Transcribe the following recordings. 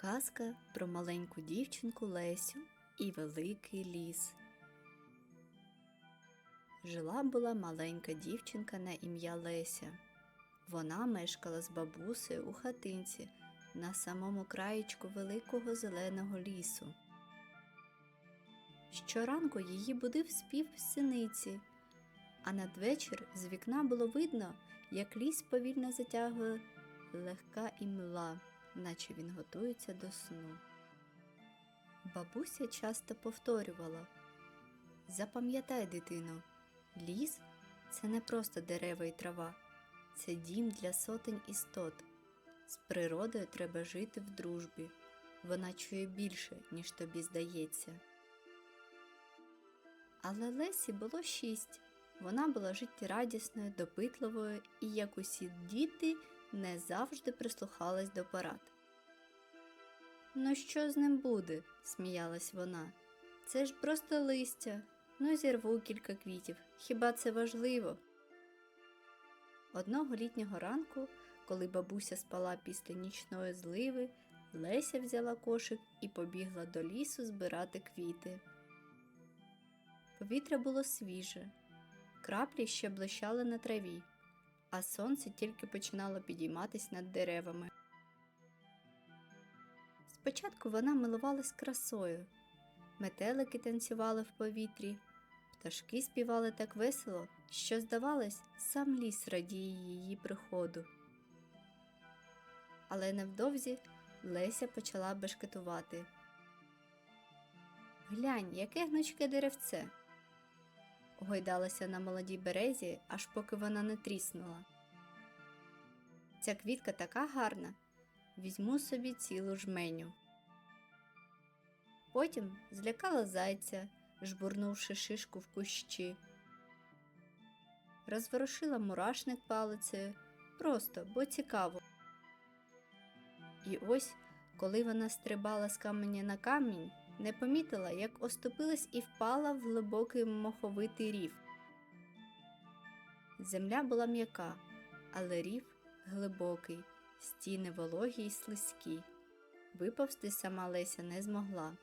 Казка про маленьку дівчинку Лесю і великий ліс. Жила була маленька дівчинка на ім'я Леся. Вона мешкала з бабусею у хатинці на самому краєчку великого зеленого лісу. Щоранку її будив спів синиці, а надвечір з вікна було видно, як ліс повільно затягує легка імла, наче він готується до сну. Бабуся часто повторювала Запам'ятай, дитино, ліс це не просто дерева і трава, це дім для сотень істот. З природою треба жити в дружбі. Вона чує більше, ніж тобі здається. Але Лесі було шість. Вона була життєрадісною, допитливою і, як усі діти, не завжди прислухалась до порад. Ну, що з ним буде? сміялась вона. Це ж просто листя. Ну, зірву кілька квітів. Хіба це важливо? Одного літнього ранку, коли бабуся спала після нічної зливи, Леся взяла кошик і побігла до лісу збирати квіти. Повітря було свіже, краплі ще блищали на траві, а сонце тільки починало підійматись над деревами. Спочатку вона милувалась красою, метелики танцювали в повітрі, пташки співали так весело, що, здавалось, сам ліс радіє її приходу. Але невдовзі Леся почала бешкетувати. Глянь, яке гнучке деревце. Гойдалася на молодій березі, аж поки вона не тріснула. Ця квітка така гарна, візьму собі цілу жменю. Потім злякала зайця, жбурнувши шишку в кущі. Розворушила мурашник палицею, просто, бо цікаво. І ось, коли вона стрибала з каменя на камінь, не помітила, як оступилась і впала в глибокий моховитий рів. Земля була м'яка, але рів глибокий, стіни вологі й слизькі. Виповзти сама Леся не змогла.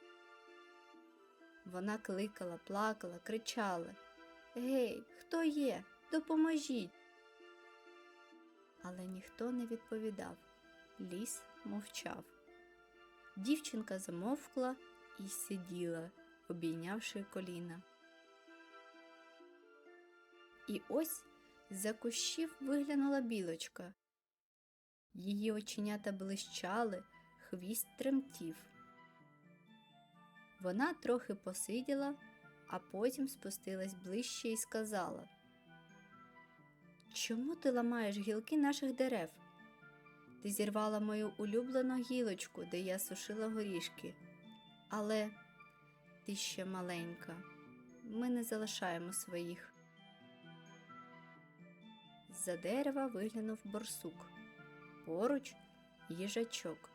Вона кликала, плакала, кричала Гей, хто є? Допоможіть. Але ніхто не відповідав. Ліс мовчав. Дівчинка замовкла і сиділа, обійнявши коліна. І ось з-за кущів виглянула білочка. Її оченята блищали, хвіст тремтів. Вона трохи посиділа, а потім спустилась ближче і сказала Чому ти ламаєш гілки наших дерев? Ти зірвала мою улюблену гілочку, де я сушила горішки. Але ти ще маленька, ми не залишаємо своїх. З-за дерева виглянув борсук, поруч їжачок.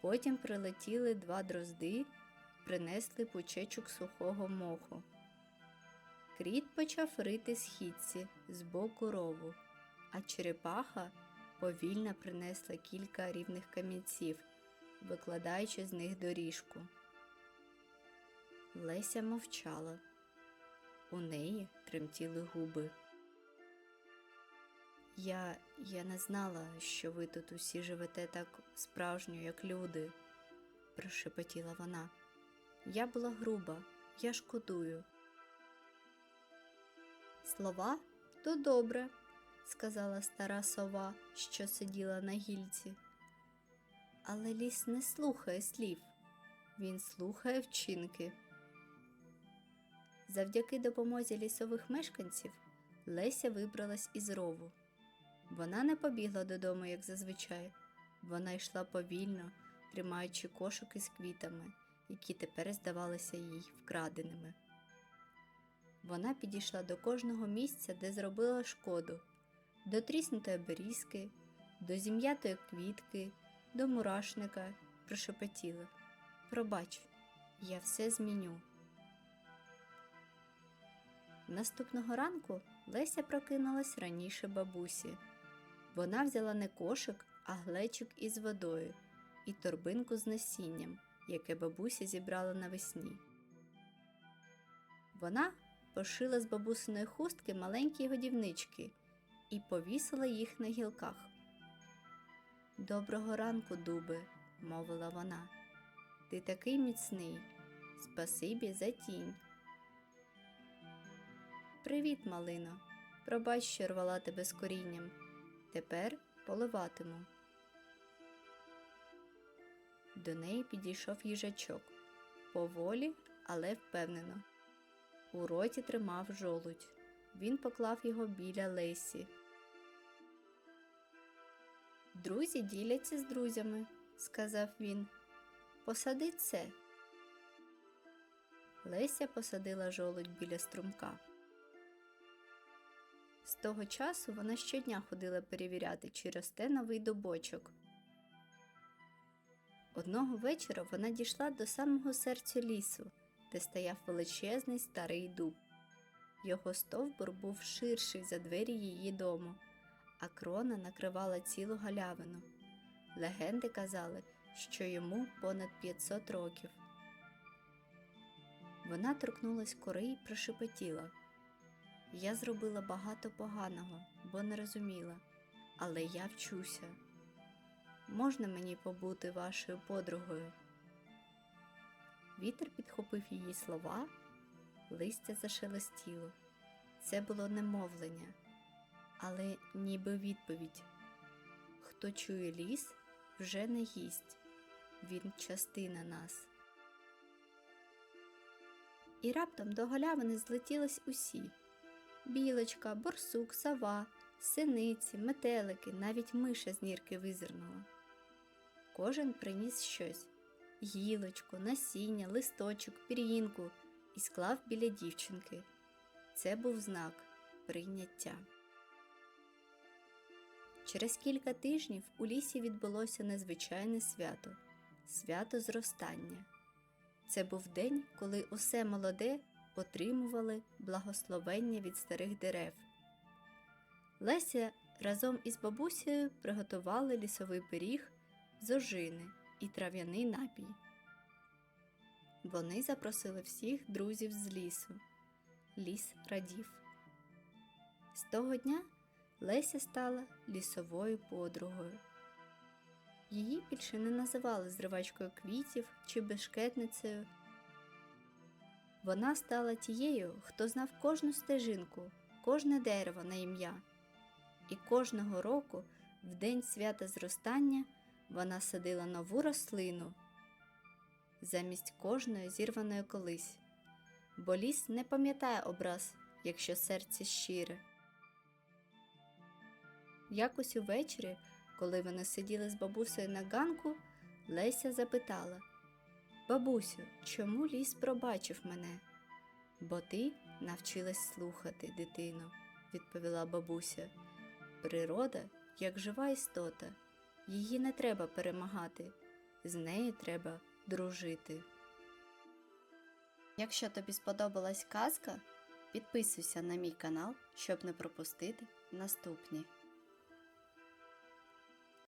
Потім прилетіли два дрозди, принесли пучечок сухого моху. Кріт почав рити східці з боку рову, а черепаха повільно принесла кілька рівних камінців, викладаючи з них доріжку. Леся мовчала. У неї тремтіли губи. Я, я не знала, що ви тут усі живете так справжньо, як люди, прошепотіла вона. Я була груба, я шкодую. Слова то добре, сказала стара сова, що сиділа на гільці. Але ліс не слухає слів, він слухає вчинки. Завдяки допомозі лісових мешканців Леся вибралась із рову. Вона не побігла додому, як зазвичай. Вона йшла повільно, тримаючи кошик із квітами, які тепер здавалися їй вкраденими. Вона підійшла до кожного місця, де зробила шкоду, до тріснутої берізки, до зім'ятої квітки, до мурашника, прошепотіла Пробач, я все зміню. Наступного ранку Леся прокинулась раніше бабусі. Вона взяла не кошик, а глечик із водою і торбинку з насінням, яке бабуся зібрала навесні. Вона пошила з бабусиної хустки маленькі годівнички і повісила їх на гілках. Доброго ранку, дубе, мовила вона. Ти такий міцний. Спасибі за тінь. Привіт, малино. Пробач, що рвала тебе з корінням. Тепер поливатиму. До неї підійшов їжачок. Поволі, але впевнено. У роті тримав жолудь. Він поклав його біля Лесі. Друзі діляться з друзями, сказав він. Посади це. Леся посадила жолудь біля струмка. З того часу вона щодня ходила перевіряти, чи росте новий дубочок. Одного вечора вона дійшла до самого серця лісу, де стояв величезний старий дуб. Його стовбур був ширший за двері її дому, а крона накривала цілу галявину. Легенди казали, що йому понад 500 років. Вона торкнулась кори і прошепотіла. Я зробила багато поганого, бо не розуміла, але я вчуся. Можна мені побути вашою подругою? Вітер підхопив її слова, листя зашелестіло. Це було немовлення, але ніби відповідь. Хто чує ліс, вже не їсть, він частина нас. І раптом до галявини злетілись усі білочка, борсук, сова, синиці, метелики, навіть миша з нірки визирнула. Кожен приніс щось гілочку, насіння, листочок, пір'їнку і склав біля дівчинки. Це був знак прийняття. Через кілька тижнів у лісі відбулося незвичайне свято свято зростання. Це був день, коли усе молоде отримували благословення від старих дерев. Леся разом із бабусею приготували лісовий пиріг з ожини і трав'яний напій. Вони запросили всіх друзів з лісу. Ліс радів. З того дня Леся стала лісовою подругою. Її більше не називали зривачкою квітів чи бешкетницею. Вона стала тією, хто знав кожну стежинку, кожне дерево на ім'я. І кожного року, в день свята зростання, вона садила нову рослину замість кожної зірваної колись, бо ліс не пам'ятає образ, якщо серце щире. Якось увечері, коли вони сиділи з бабусею на ганку, Леся запитала Бабусю, чому ліс пробачив мене? Бо ти навчилась слухати, дитину, відповіла бабуся. Природа, як жива істота, її не треба перемагати, з нею треба дружити. Якщо тобі сподобалась казка, підписуйся на мій канал, щоб не пропустити наступні.